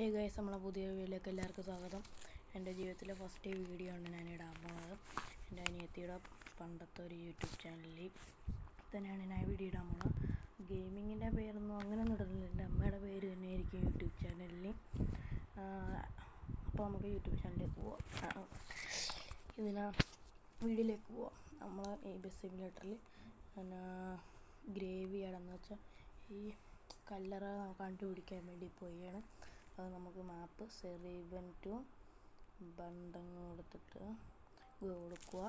Hey guys നമ്മളെ പുതിയ വീഡിയോയിലേക്ക് എല്ലാവർക്കും സ്വാഗതം. എന്റെ ജീവിതത്തിലെ ഫസ്റ്റ് വീഡിയോ ആണ് ഞാൻ ഇടാൻ പോകുന്നത് എന്റെ അനിയത്തിയുടെ പണ്ടത്തെ ഒരു യൂട്യൂബ് ചാനലിൽ തന്നെയാണ് ഞാൻ വീഡിയോ ഇടാൻ പോകുന്നത് ഗെയിമിങ്ങിന്റെ പേരൊന്നും അങ്ങനെയൊന്നും ഇടുന്നില്ല. എന്റെ അമ്മയുടെ പേര് തന്നെയായിരിക്കും യൂട്യൂബ് ചാനലിൽ അപ്പോൾ നമുക്ക് യൂട്യൂബ് ചാനലിലേക്ക് പോവാം. ഇതിനാ വീഡിയോയിലേക്ക് പോവാം. നമ്മൾ ഈ ബസ് സിമുലേറ്ററിൽ പിന്നെ ഗ്രേവി ആണെന്ന് വെച്ചാൽ ഈ കല്ലറ കണ്ടുപിടിക്കാൻ വേണ്ടി പോയാണ് അത് നമുക്ക് മാപ്പ് സെറീബൻ ടു ബണ്ടങ്ങ് കൊടുത്തിട്ട് കൊടുക്കുക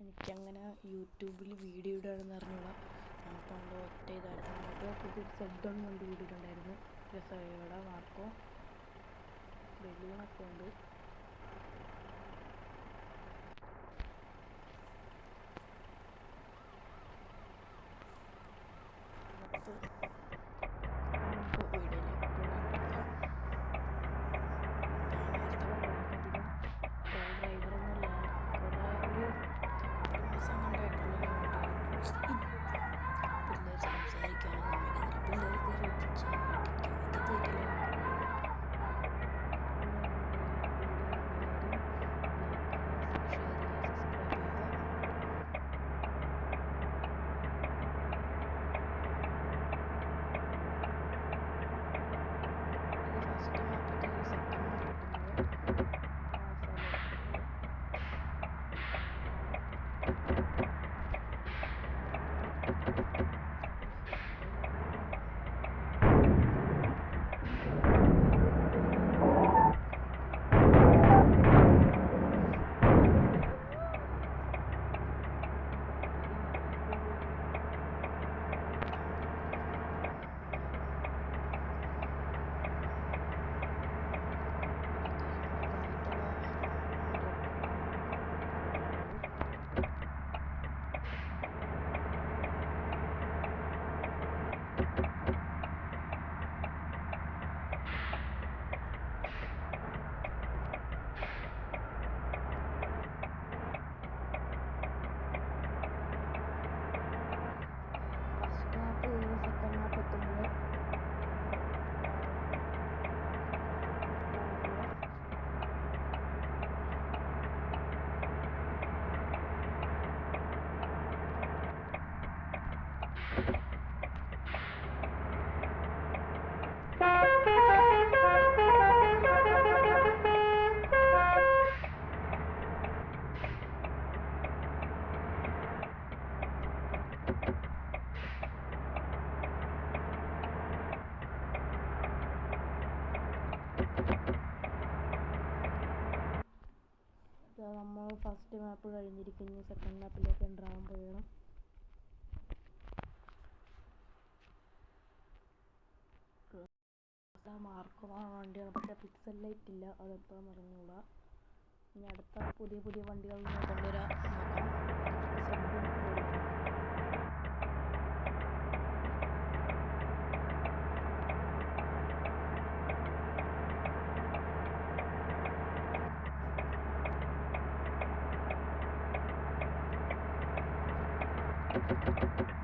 എനിക്കങ്ങനെ യൂട്യൂബിൽ വീഡിയോ ഇടാണെന്ന് പുതിയ സെഡ് ഒന്ന് കൊണ്ട് വീഡിയോ ഇട്ടുണ്ടായിരുന്നു രസയുടെ മാർക്കോ. ബലൂണൊക്കെ ഉണ്ട് നമ്മൾ ഫസ്റ്റ് മാപ്പ് കഴിഞ്ഞിരിക്കുന്നു. സെക്കൻഡ് മാപ്പിലേക്ക് എന്റർ ആകാൻ പോവുകയാണ് മാർക്ക് ആ വണ്ടിയാണ്. പക്ഷേ പിക്സൽ ലൈറ്റ് ഇല്ല. അതെപ്പോഴും അറിഞ്ഞുകൂടാ ഇനി അടുത്ത പുതിയ പുതിയ വണ്ടികൾ കൊണ്ടുവരാം. Thank you.